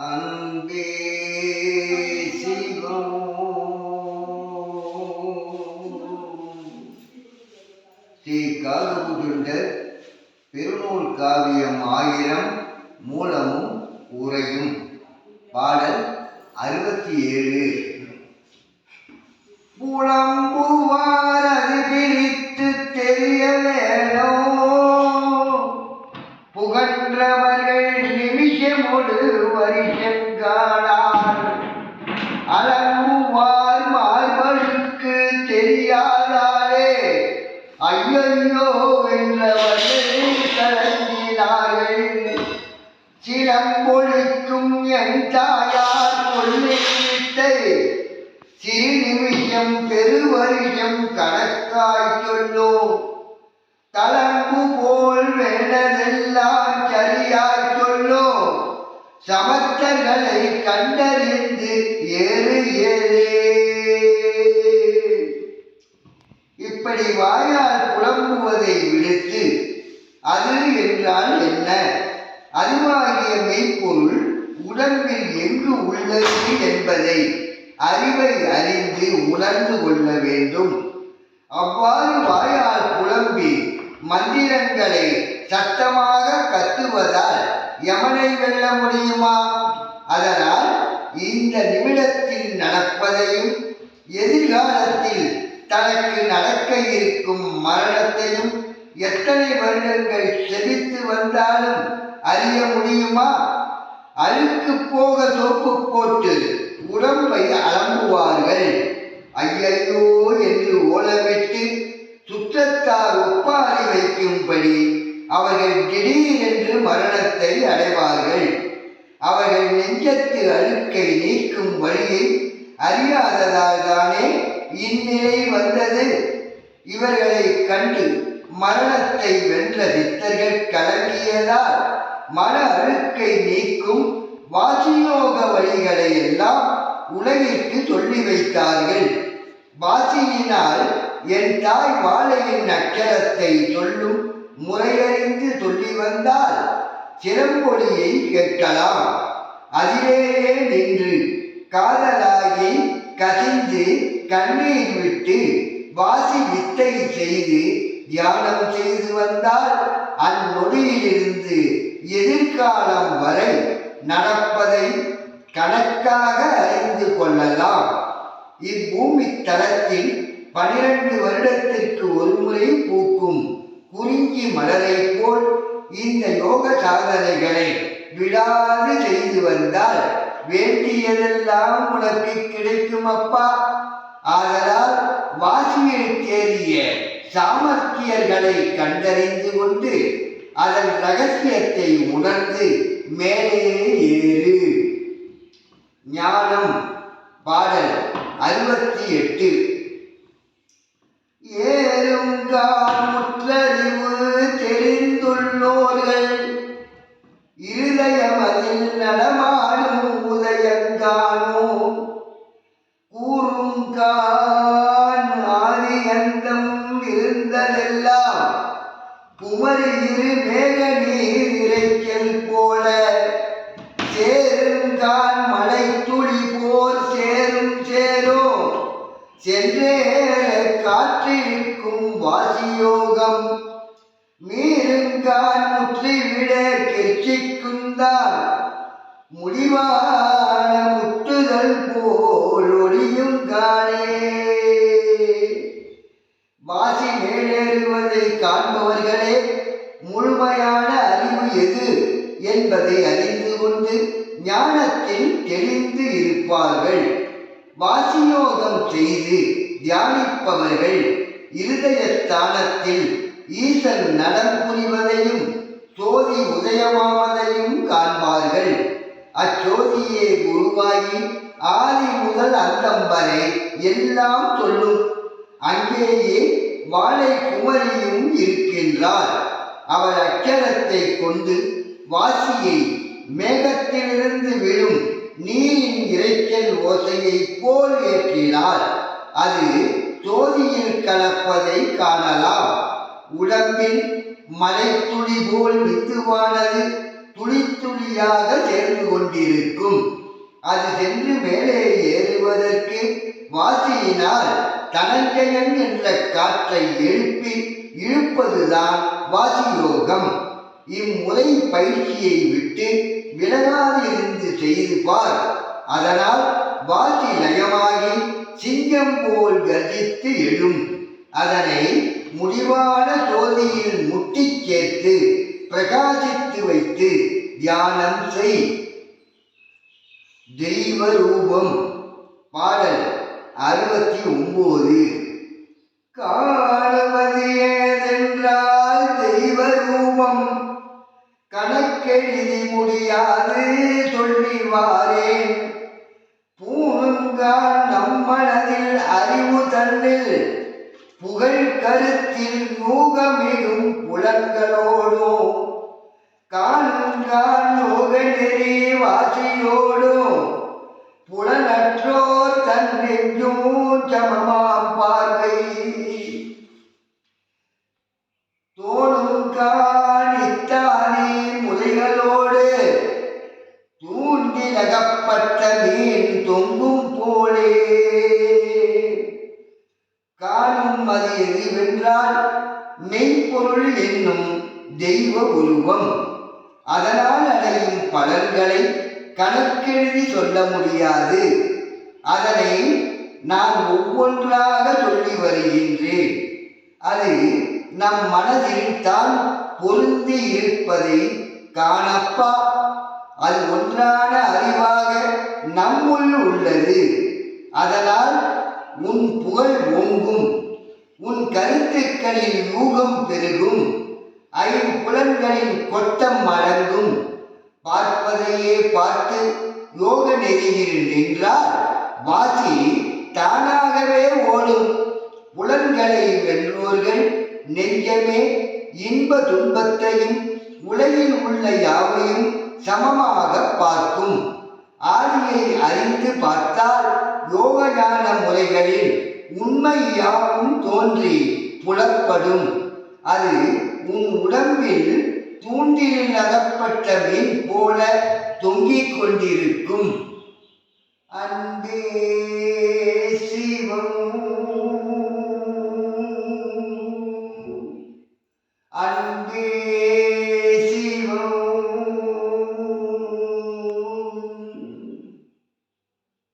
அன்பே சிவம். ஸ்ரீ காகபுதுண்டர் பெருநூல் காவியம் ஆயிரம் மூலமும் உரையும் பாடல் அறுபத்தி ஏழு. புலம்புவாரது நிமிஷமொடு வருஷங்காடார் அலம்புவார் மார்பழுக்கு தெரியாதாரே ஐயையோ என்றவர்கள் கலங்கினார்கள். சிலம்பொழிக்கும் என் தாயார் கொள்ளையிட்டை சிறு நிமிஷம் கணக்காய் சொல்லோ. தளம்பு போல் வேண்டதெல்லாம் சரியா சமத்தர்களை கண்டறிந்து ஏறு ஏறே. இப்படி வாயால் புலம்புவதை விடுத்து அது என்றால் என்ன? அறிவாகிய மெய்ப்பொருள் உடம்பில் எங்கு உள்ளது என்பதை அறிவை அறிந்து உணர்ந்து கொள்ள வேண்டும். அவ்வாறு வாயால் புலம்பி மந்திரங்களை சத்தமாக கற்று யமனை வெல்ல முடியுமா? அதனால் இந்த நிமிடத்தில் நடப்பதையும் எதிர்காலத்தில் தனக்கு நடக்க இருக்கும் மரணத்தையும் எத்தனை வருடங்கள் செவித்து வந்தாலும் அறிய முடியுமா? அழுக்கு போக சோப்பு போட்டு உடம்பை அலம்புவார்கள். ஐயையோ என்று ஓலமிட்டு சுற்றத்தார் ஒப்பாரி வைக்கும்படி அவர்கள் திடீர் மரணத்தை அடைவார்கள். அவர்கள் நெஞ்சத்து அழுக்கை நீக்கும் வழியை அறியாததால் தானே இந்நிலை வந்தது. இவர்களை கண்டு மரணத்தை வென்ற சித்தர்கள் கலங்கியதால் மன அழுக்கை நீக்கும் வாசியோக வழிகளை எல்லாம் உலகிற்கு சொல்லி வைத்தார்கள். வாசியினால் என் தாய் வாழையின் அக்கரத்தை சொல்லும் முறையறிந்து சொல்லி வந்தால் சிறம்பொழியை கேட்கலாம். அதிலேயே நின்று காதலாகி கசிந்து கண்ணீர் விட்டு வாசி வித்தை செய்து தியானம் செய்து வந்தால் அந்நொடியிலிருந்து எதிர்காலம் வரை நடப்பதை கணக்காக அறிந்து கொள்ளலாம். இப்பூமி தளத்தில் பனிரெண்டு வருடத்திற்கு ஒருமுறை பூக்கும் குறிஞ்சி மலரை போல் இந்த யோக சாதனைகளை விடாது செய்து வந்தால் வேண்டியதெல்லாம் உனக்கு கிடைக்கும் அப்பா ஆதலால் வாசியில் தேறிய சாமர்த்தியர்களை கண்டறிந்து கொண்டு அதன் ரகசியத்தை உணர்ந்து மேலே ஏறு. ஞானம் பாடல் அறுபத்தி எட்டு. ஏறுங்கால் குமரி இரு மேக நீர் இறைக்கல் போல சேருந்தான் மலை துளி போல் சேரும் சேரும் சென்றே காற்றிருக்கும் வாசியோகம் மீறுங்கான் முற்றிவிட கெச்சிக்குந்தான் முடிவான முட்டுதல் போல் ஒளியும் காணே வாசி மேலேறுவதை காண்பவர்களே முழுமையான அறிவு எது என்பதை அறிந்து கொண்டு ஞானத்தில் தெளிந்து இருப்பார்கள். வாசியோகம் செய்து தியானிப்பவர்கள் இருதய ஸ்தானத்தில் ஈசன் நடம் புரிவதையும் சோதி உதயமாவதையும் காண்பார்கள். அச்சோதியே குருவாகி ஆதி முதல் அந்தம் வரை எல்லாம் சொல்லும். அங்கேயே வாழை குமரியும் இருக்கின்றார் அவள் அக்கரத்தை கொண்டு வாசியை மேகத்திலிருந்து விழும் நீரின் இரைச்சல் ஓசையை போல் ஏற்றினார் அது தோதியில் கலப்பதை காணலாம். உடம்பில் மலைத்துளி போல் வித்துவானது துளி துளியாக சேர்ந்து கொண்டிருக்கும். அது சென்று மேலே ஏறுவதற்கு வாசியினால் தனஞ்சயன் என்ற காற்றை எழுப்பி இழுப்பதுதான் வாசியோகம். இம்முறை பயிற்சியை விட்டு விலகாதிருந்து செய்து பார். அதனால் வாசி லயமாகி சிங்கம் போல் கர்ஜித்து எழும். அதனை முடிவான ஜோதியில் முட்டி சேர்த்து பிரகாசித்து வைத்து தியானம் செய். தெய்வ ரூபம் பாடல். அறுபத்தி ஒன்பது காணுவது ஏதென்றால் தெய்வ ரூபம் கணக்கெழுதி முடியாது சொல்லிவாரேன். வாரேன் நம் மனதில் அறிவு தன்னில். புகழ் கருத்தில் யூகமிகும் புலன்களோடும். காணுங்கான் நோக நெறி வாசியோடும். புலனற்றோர் தன் சமமாம் பார்வை. தோணும் காணித்தானே முதைகளோடு தூண்டில் அகப்பட்ட மீன் தொங்கும் போலே. காணும் அது எதுவென்றால் மெய்ப்பொருள் என்னும் தெய்வ உருவம். அதனால் அடையும் பலன்களை கணக்கெழுதி சொல்ல முடியாது. அதனை நான் ஒவ்வொன்றாக சொல்லி வருகின்றேன். அது நம் மனதில் தான் பொருந்தி இருப்பதை காணப்பா. அது ஒன்றான அறிவாக நம்முள் உள்ளது. அதனால் உன் புகழ் ஓங்கும். உன் கருத்துக்களில் யூகம் பெருகும். ஐம்புலன்களின் கொட்டம் அடங்கும். பார்ப்பதையே பார்த்து யோக நெறியில் நின்றால் வாசி தானாகவே ஓடும். புலன்களை வென்றோர்கள் நெஞ்சமே இன்ப துன்பத்தையும் உலகில் உள்ள யாவையும் சமமாக பார்க்கும். ஆதியை அறிந்து பார்த்தால் யோக ஞான முறைகளில் உண்மை யாவும் தோன்றி புலப்படும். அது உன் உடம்பில் தூண்டிலில் அகப்பட்ட மீன் போல தொங்கிக் கொண்டிருக்கும் அன்பே